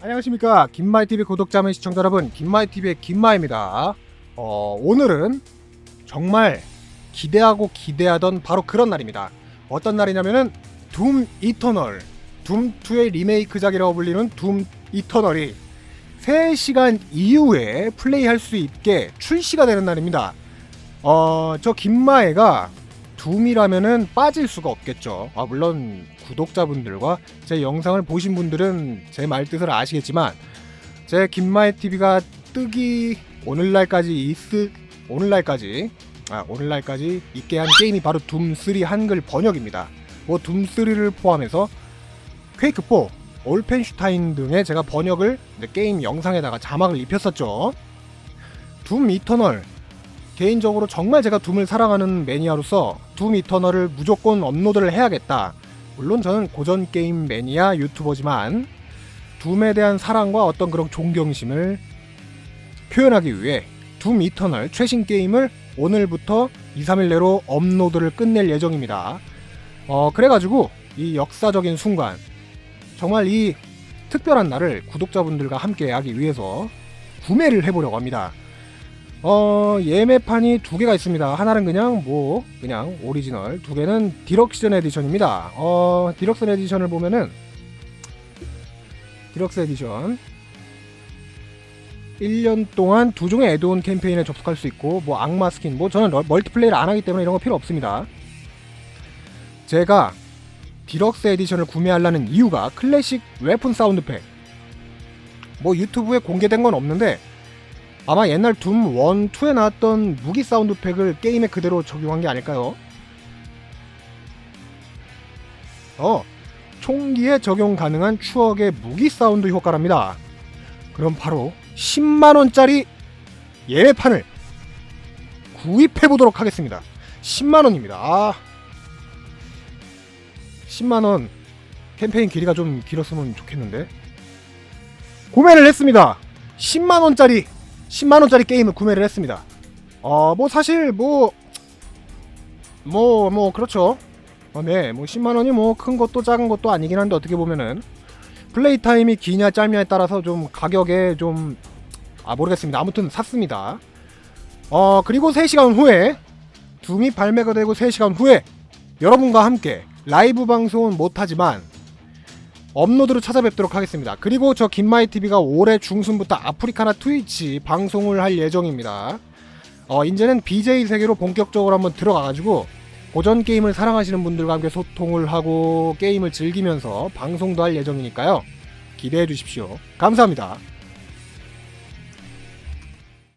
안녕하십니까. 김마이TV 구독자 및 시청자 여러분 김마이TV의 김마입니다. 어, 오늘은 정말 기대하고 기대하던 바로 그런 날입니다. 어떤 날이냐면은 둠 이터널 둠2의 리메이크작이라고 불리는 둠 이터널이 3시간 이후에 플레이할 수 있게 출시가 되는 날입니다. 어, 저 김마애가 둠이라면은 빠질 수가 없겠죠 아, 물론 구독자분들과 제 영상을 보신 분들은 제 말뜻을 아시겠지만 제 김마의 TV가 뜨기 오늘날까지 있을 오늘날까지 아 오늘날까지 있게 한 게임이 바로 둠3 한글 번역입니다. 뭐 둠3를 포함해서 퀘이크4, 올펜슈타인 등의 제가 번역을 게임 영상에다가 자막을 입혔었죠. 둠 이터널 개인적으로 정말 제가 둠을 사랑하는 매니아로서 둠 이터널을 무조건 업로드를 해야겠다. 물론 저는 고전 게임 매니아 유튜버지만 둠에 대한 사랑과 어떤 그런 존경심을 표현하기 위해 둠 이터널 최신 게임을 오늘부터 2, 3일 내로 업로드를 끝낼 예정입니다. 어, 그래가지고 이 역사적인 순간 정말 이 특별한 날을 구독자분들과 함께 하기 위해서 구매를 해보려고 합니다. 어, 예매판이 두 개가 있습니다. 하나는 그냥 뭐 그냥 오리지널, 두 개는 디럭션 에디션입니다. 어, 디럭션 에디션을 보면은 디럭스 에디션 1년 동안 두 종의 애드온 캠페인에 접속할 수 있고 뭐 악마 스킨 뭐 저는 러- 멀티플레이를 안 하기 때문에 이런 거 필요 없습니다. 제가 디럭스 에디션을 구매하려는 이유가 클래식 웨폰 사운드팩 뭐 유튜브에 공개된 건 없는데 아마 옛날 둠 1, 2에 나왔던 무기 사운드팩을 게임에 그대로 적용한 게 아닐까요? 어, 총기에 적용 가능한 추억의 무기 사운드 효과랍니다. 그럼 바로 10만원짜리 예매판을 구입해 보도록 하겠습니다. 10만원입니다. 아, 10만원 캠페인 길이가 좀 길었으면 좋겠는데. 구매를 했습니다. 10만원짜리 10만원짜리 게임을 구매를 했습니다. 어, 뭐 사실 뭐, 뭐, 뭐, 그렇죠. 어, 네, 뭐 10만원이 뭐 큰 것도 작은 것도 아니긴 한데 어떻게 보면은 플레이 타임이 기냐 짧냐에 따라서 좀 가격에 좀, 아, 모르겠습니다. 아무튼 샀습니다. 어, 그리고 3시간 후에, 둠이 발매가 되고 3시간 후에 여러분과 함께 라이브 방송은 못하지만 업로드로 찾아뵙도록 하겠습니다. 그리고 저 김마이 TV가 올해 중순부터 아프리카나 트위치 방송을 할 예정입니다. 어, 이제는 BJ 세계로 본격적으로 한번 들어가가지고 고전 게임을 사랑하시는 분들과 함께 소통을 하고 게임을 즐기면서 방송도 할 예정이니까요. 기대해 주십시오. 감사합니다.